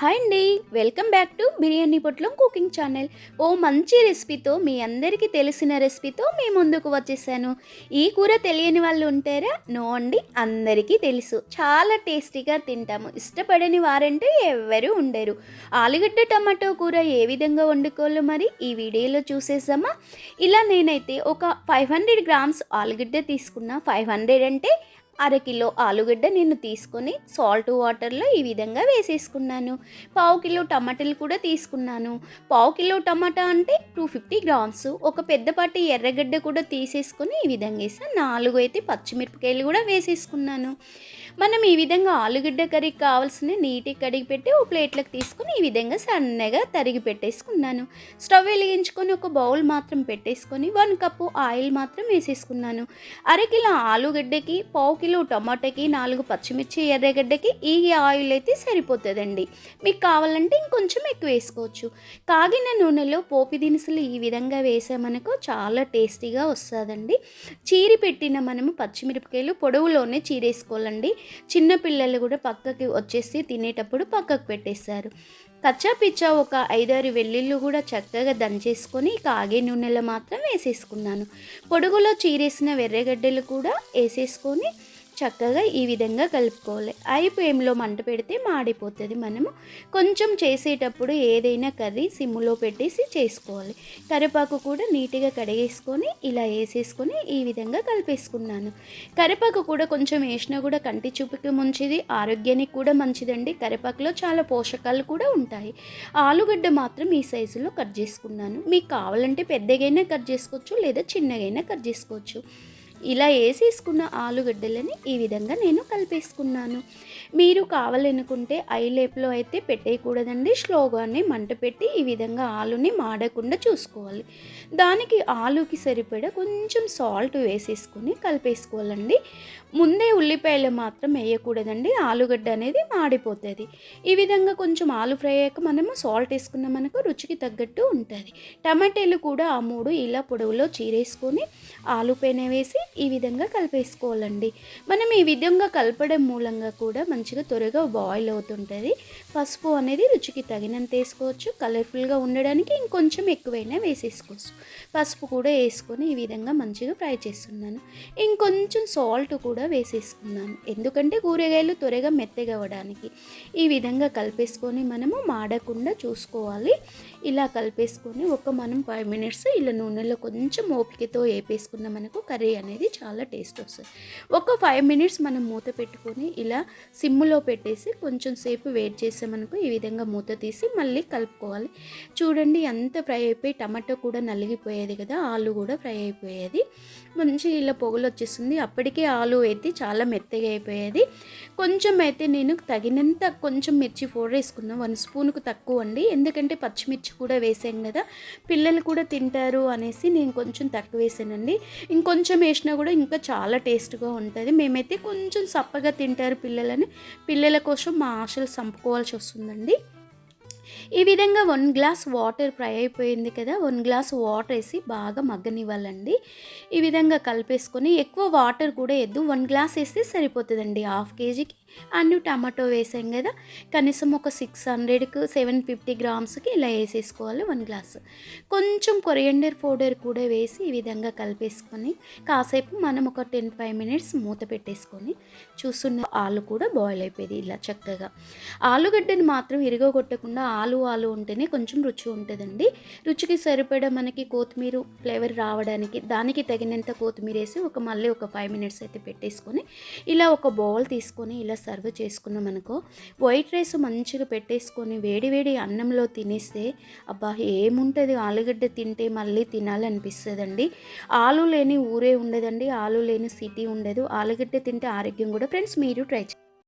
Hi అండి. Welcome back to biryani పొట్లం cooking channel. ఓ మంచి రెసిపీతో మీ అందరికీ తెలిసిన రెసిపీతో మీ ముందుకు వచ్చేసాను. ఈ కూర తెలియని వాళ్ళు ఉంటారా? నో అండి అందరికీ తెలుసు. చాలా టేస్టీగా తింటాము. ఇష్టపడని వారంటే ఎవ్వరూ ఉండరు. ఆలుగడ్డ టమాటో కూర ఏ విధంగా వండుకోవాలో మరి ఈ వీడియోలో చూసేసామా ఇలా నేనైతే ఒక ఫైవ్ హండ్రెడ్ గ్రామ్స్ ఆలుగడ్డ తీసుకున్నా. ఫైవ్ హండ్రెడ్ అంటే అరకిలో ఆలుగడ్డ నేను తీసుకొని సాల్ట్ వాటర్లో ఈ విధంగా వేసేసుకున్నాను. పావు కిలో టమాటాలు కూడా తీసుకున్నాను. పావు కిలో టమాటా అంటే టూ ఫిఫ్టీ గ్రామ్స్. ఒక పెద్దపాటి ఎర్రగడ్డ కూడా తీసేసుకొని ఈ విధంగా వేసాను నాలుగు అయితే పచ్చిమిరపకాయలు కూడా వేసేసుకున్నాను. మనం ఈ విధంగా ఆలుగడ్డ కర్రీకి కావాల్సిన నీట్గా కడిగి పెట్టి ఓ ప్లేట్లకు తీసుకొని ఈ విధంగా సన్నగా తరిగి పెట్టేసుకున్నాను. స్టవ్ వెలిగించుకొని ఒక బౌల్ మాత్రం పెట్టేసుకొని వన్ కప్పు ఆయిల్ మాత్రం వేసేసుకున్నాను. అరకిలో ఆలుగడ్డకి పావు కిలో టమాటాకి నాలుగు పచ్చిమిర్చి ఎర్రగడ్డకి ఈ ఆయిల్ అయితే సరిపోతుందండి. మీకు కావాలంటే ఇంకొంచెం ఎక్కువ వేసుకోవచ్చు. కాగిన నూనెలో పోపు దినుసులు ఈ విధంగా వేసామనుకో చాలా టేస్టీగా వస్తుందండి. చీరి పెట్టిన మనము పచ్చిమిరపకాయలు పొడవులోనే చీరేసుకోవాలండి. చిన్నపిల్లలు కూడా పక్కకి వచ్చేసి తినేటప్పుడు పక్కకు పెట్టేస్తారు కచ్చా పిచ్చా ఒక ఐదారు వెల్లుల్లు కూడా చక్కగా దంచేసుకొని కాగే నూనెలో మాత్రం వేసేసుకున్నాను. పొడుగులో చీరేసిన వెర్రగడ్డలు కూడా వేసేసుకొని చక్కగా ఈ విధంగా కలుపుకోవాలి. ఐ ఫ్లేమ్లో మంట పెడితే మాడిపోతుంది. మనము కొంచెం చేసేటప్పుడు ఏదైనా కర్రీ సిమ్లో పెట్టేసి చేసుకోవాలి. కరివేపాకు కూడా నీట్గా కడిగేసుకొని ఇలా వేసేసుకొని ఈ విధంగా కలిపేసుకున్నాను. కరివేపాకు కూడా కొంచెం వేసినా కూడా కంటి చూపుకి మంచిది ఆరోగ్యానికి కూడా మంచిదండి. కరివేపాకులో చాలా పోషకాలు కూడా ఉంటాయి. ఆలుగడ్డ మాత్రం ఈ సైజులో కట్ చేసుకున్నాను. మీకు కావాలంటే పెద్దగైనా కట్ చేసుకోవచ్చు లేదా చిన్నగైనా కట్ చేసుకోవచ్చు. ఇలా వేసేసుకున్న ఆలుగడ్డలని ఈ విధంగా నేను కలిపేసుకున్నాను. మీరు కావాలనుకుంటే ఐలేప్లో అయితే పెట్టేయకూడదండి. స్లోగానే మంట పెట్టి ఈ విధంగా ఆలుని మాడకుండా చూసుకోవాలి. దానికి ఆలుకి సరిపడా కొంచెం సాల్ట్ వేసేసుకొని కలిపేసుకోవాలండి. ముందే ఉల్లిపాయలు మాత్రం వేయకూడదండి. ఆలుగడ్డ అనేది మాడిపోతుంది. ఈ విధంగా కొంచెం ఆలు ఫ్రై అయ్యాక మనము సాల్ట్ వేసుకున్న మనకు రుచికి తగ్గట్టు ఉంటుంది. టమాటాలు కూడా ఆ మూడు ఇలా పొడవులో చీరేసుకొని ఆలు పెన వేసి ఈ విధంగా కలిపేసుకోవాలండి. మనం ఈ విధంగా కలపడం మూలంగా కూడా మంచిగా త్వరగా బాయిల్ అవుతుంటుంది. పసుపు అనేది రుచికి తగినంత వేసుకోవచ్చు. కలర్ఫుల్గా ఉండడానికి ఇంకొంచెం ఎక్కువైనా వేసేసుకోవచ్చు. పసుపు కూడా వేసుకొని ఈ విధంగా మంచిగా ఫ్రై చేస్తున్నాను. ఇంకొంచెం సాల్ట్ కూడా వేసేసుకున్నాను. ఎందుకంటే కూరగాయలు త్వరగా మెత్తగా అవ్వడానికి. ఈ విధంగా కలిపేసుకొని మనము మాడకుండా చూసుకోవాలి. ఇలా కలిపేసుకొని ఒక మనం ఫైవ్ మినిట్స్ ఇలా నూనెలో కొంచెం ఓపికతో వేపేసుకున్న మనకు కర్రీ అనేది చాలా టేస్ట్ వస్తుంది. ఒక ఫైవ్ మినిట్స్ మనం మూత పెట్టుకొని ఇలా సిమ్లో పెట్టేసి కొంచెం సేపు వెయిట్ చేసామనుకో ఈ విధంగా మూత తీసి మళ్ళీ కలుపుకోవాలి. చూడండి ఎంత ఫ్రై అయిపోయి టమాటో కూడా నలిగిపోయేది కదా ఆలు కూడా ఫ్రై అయిపోయేది. మంచి ఇలా పొగలు వచ్చేస్తుంది. అప్పటికే ఆలు అయితే చాలా మెత్తగా అయిపోయేది. కొంచెం అయితే నేను తగినంత కొంచెం మిర్చి పౌడర్ వేసుకుందాం. వన్ స్పూన్కు తక్కువ అండి. ఎందుకంటే పచ్చిమిర్చి కూడా వేసాం కదా పిల్లలు కూడా తింటారు అనేసి నేను కొంచెం తక్కువ వేసానండి. ఇంకొంచెం వేసినా కూడా ఇంకా చాలా టేస్ట్గా ఉంటుంది. మేమైతే కొంచెం సప్పగా తింటారు పిల్లలని. పిల్లల కోసం మా ఆశలు చంపుకోవాల్సి వస్తుందండి. ఈ విధంగా వన్ గ్లాస్ వాటర్ ఫ్రై అయిపోయింది కదా వన్ గ్లాస్ వాటర్ వేసి బాగా మగ్గనివ్వాలండి. ఈ విధంగా కలిపేసుకొని ఎక్కువ వాటర్ కూడా వేద్దు వన్ గ్లాస్ వేస్తే సరిపోతుందండి. హాఫ్ కేజీకి అండ్ టమాటో వేసాం కదా కనీసం ఒక సిక్స్ హండ్రెడ్కి సెవెన్ ఫిఫ్టీ గ్రామ్స్కి ఇలా వేసేసుకోవాలి వన్ గ్లాస్. కొంచెం కొరియండర్ పౌడర్ కూడా వేసి ఈ విధంగా కలిపేసుకొని కాసేపు మనం ఒక టెన్ ఫైవ్ మినిట్స్ మూత పెట్టేసుకొని చూస్తున్న ఆలు కూడా బాయిల్ అయిపోయింది ఇలా చక్కగా. ఆలుగడ్డని మాత్రం ఇరగొట్టకుండా ఆలు ఆలు ఉంటేనే కొంచెం రుచి ఉంటుందండి. రుచికి సరిపడా మనకి కొత్తిమీర ఫ్లేవర్ రావడానికి దానికి తగినంత కొత్తిమీర వేసి ఒక మళ్ళీ ఒక ఫైవ్ మినిట్స్ అయితే పెట్టేసుకొని ఇలా ఒక బౌల్ తీసుకొని ఇలా సర్వ్ చేసుకున్నాం అనుకో వైట్ రైస్ మంచిగా పెట్టేసుకొని వేడివేడి అన్నంలో తినేస్తే అబ్బా ఏముంటుంది? ఆలుగడ్డ తింటే మళ్ళీ తినాలనిపిస్తుందండి. ఆలు లేని ఊరే ఉండదండి. ఆలు లేని సిటీ ఉండదు. ఆలుగడ్డ తింటే ఆరోగ్యం కూడా ఫ్రెండ్స్ మీరు ట్రై చేయండి.